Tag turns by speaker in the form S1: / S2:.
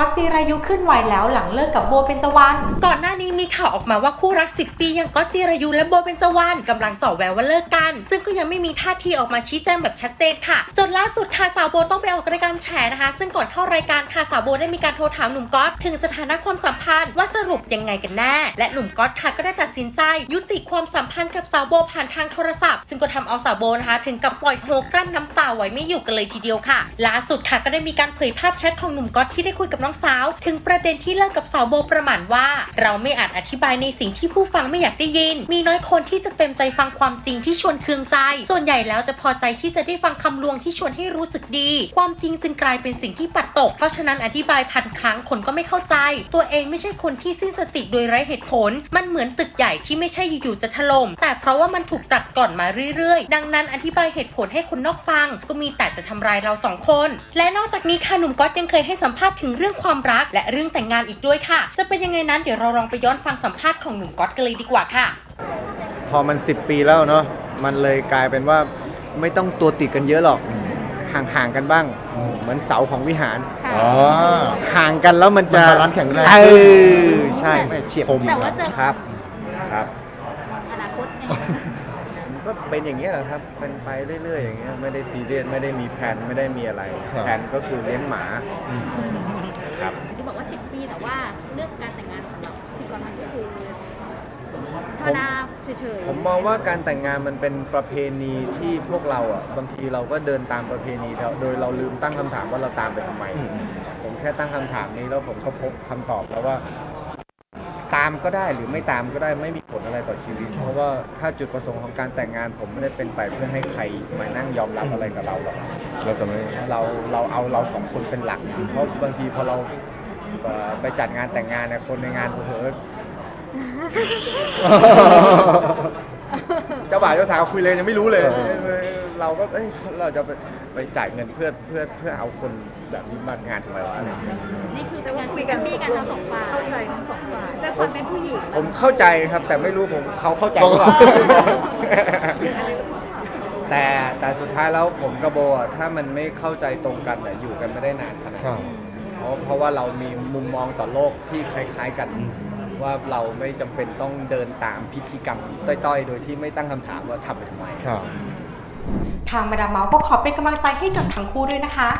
S1: ก็จีรายุขึ้นไหวแล้วหลังเลิกกับโบเป็นจวัน ก่อนหน้านี้มีข่าวออกมาว่าคู่รัก 10 ปีอย่างก็จีรายุและโบเป็นจวันกำลังส่อแววว่าเลิกกัน ซึ่งก็ยังไม่มีท่าทีออกมาชี้แจงแบบชัดเจนค่ะ จนล่าสุดค่ะสาวโบต้องไปออกรายการแฉนะคะ ซึ่งก่อนเข้ารายการค่ะสาวโบได้มีการโทรถามหนุ่มก๊อตถึงสถานะความสัมพันธ์ว่าสรุปยังไงกันแน่ และหนุ่มก๊อตค่ะก็ได้ตัดสินใจ ยุติความสัมพันธ์กับสาวโบผ่านทางโทรศัพท์ ซึ่งก็ทำเอาสาวโบนะคะถึงกับปล่อยโฮกลั้นน้ำตาไว้ไม่อยู่กันเลยทีเดียวค่ะล่าสุดค่ะก็ได้มีการเผยภาพแชทของหนุ่มก๊อตที่ได้คุยกับน้องสาว ถึงประเด็นที่เลิกกับสาวโบประมาณว่า เราไม่อาจอธิบายในสิ่งที่ผู้ฟังไม่อยากได้ยิน มีน้อยคนที่จะเต็มใจฟังความจริงที่ชวนเคืองใจ ส่วนใหญ่แล้วจะพอใจที่จะได้ฟังคำลวงที่ชวนให้รู้สึกดี ความจริงจึงกลายเป็นสิ่งที่ปัดตก เพราะฉะนั้นอธิบายพันครั้งคนก็ไม่เข้าใจ ตัวเองไม่ใช่คนที่สิ้นสติโดยไร้เหตุผล มันเหมือนตึกใหญ่ที่ไม่ใช่อยู่ๆจะถล่ม แต่เพราะว่ามันถูกตัดก่อนมาเรื่อยๆ ดังนั้นอธิบายเหตุผลให้คนนอกฟัง ก็มีแต่จะทำร้ายเราสองคน และนอกจากนี้ค่ะหนุ่มก๊อตยังเคยให้สัมภาษณ์ถึงเรื่องความรักและเรื่องแต่งงานอีกด้วยค่ะ จะเป็นยังไงนั้นเดี๋ยวเราลองไปย้อนฟังสัมภาษณ์ของหนุ่มก๊อตกันเลยดีกว่าค่ะ
S2: พอมัน 10 ปีแล้วเนาะมันเลยกลายเป็นว่าไม่ต้องตัวติดกันเยอะหรอกห่างๆกันบ้าง เหมือนเสาของวิหาร
S3: อ๋อ
S2: ห่างกันแล้วมันจะ
S3: มันบาลานซ์แข็งแรง
S2: เออใช่ไม่เฉียบ
S3: ผม
S2: จริง
S4: แต่ว่าจะ
S2: ครับครับ
S4: อนาคตไง
S2: ก็เป็นอย่างนี้ยแหละครับ เป็นไปเรื่อยๆอย่างเงี้ย ไม่ได้ซีเรียส ไม่ได้มีแผน ไม่ได้มีอะไร
S3: ครับ
S2: แผนก็คือเลี้ยงหมา ครับ
S4: ที่บอกว่า 10 ปีแต่ว่าเรื่องการแต่งงานสำหรับพี่กรณ์มันก็คือธรรมดาเฉยๆ
S2: ผมมองว่าการแต่งงานมันเป็นประเพณีที่พวกเราอะบางทีเราก็เดินตามประเพณีเราโดยเราลืมตั้งคำถามว่าเราตามไปทำไม
S3: อืม
S2: ผมแค่ตั้งคำถามนี้แล้วผมก็พบคำตอบแล้วว่า ตามก็ได้หรือไม่ตามก็ได้ไม่มีผลอะไรต่อชีวิต เพราะว่าถ้าจุดประสงค์ของการแต่งงานผมไม่ได้เป็นไปเพื่อให้ใครมานั่งยอมรับอะไรกับเราหรอก
S3: เราจะไม่
S2: เราเราเอาเราสองคนเป็นหลัก เพราะบางทีพอเราเอ่อไปจัดงานแต่งงานเนี่ยคนในงานเผลอๆเจ้าบ่าวเจ้าสาวคุยเลยยังไม่รู้เลยเราก็เอ้ยเราจะไปไปจ่ายเงินเพื่อเพื่อเพื่อเอาคนแบบนี้มางานทำไมวะอะไรอย่างเงี้ย
S4: นี่คือเป็นการคุยกันมีกันทั้งสองฝ่ายเข้าใจทั้งสองฝ่ายด้วย ความเป็นผู้หญิง
S2: ผมเข้าใจครับ แต่ไม่รู้ผมเขาเข้าใจหรือเปล่า แต่แต่สุดท้ายแล้วผมกับโบอะถ้ามันไม่เข้าใจตรงกันอะอยู่กันไม่ได้นานขนาด
S3: ครั
S2: นั้
S3: บ
S2: นเพราะเพราะว่าเรามีมุมมองต่อโลกที่คล้ายๆกัน ว่าเราไม่จำเป็นต้องเดินตามพิธีกรรมต้อยๆ โดยที่ไม่ตั้งคำถามว่าทำไปทำไม
S3: ครับ
S1: ทางมาดามเมาส์ก็ขอเป็นกำลังใจให้กับทั้งคู่ด้วยนะคะ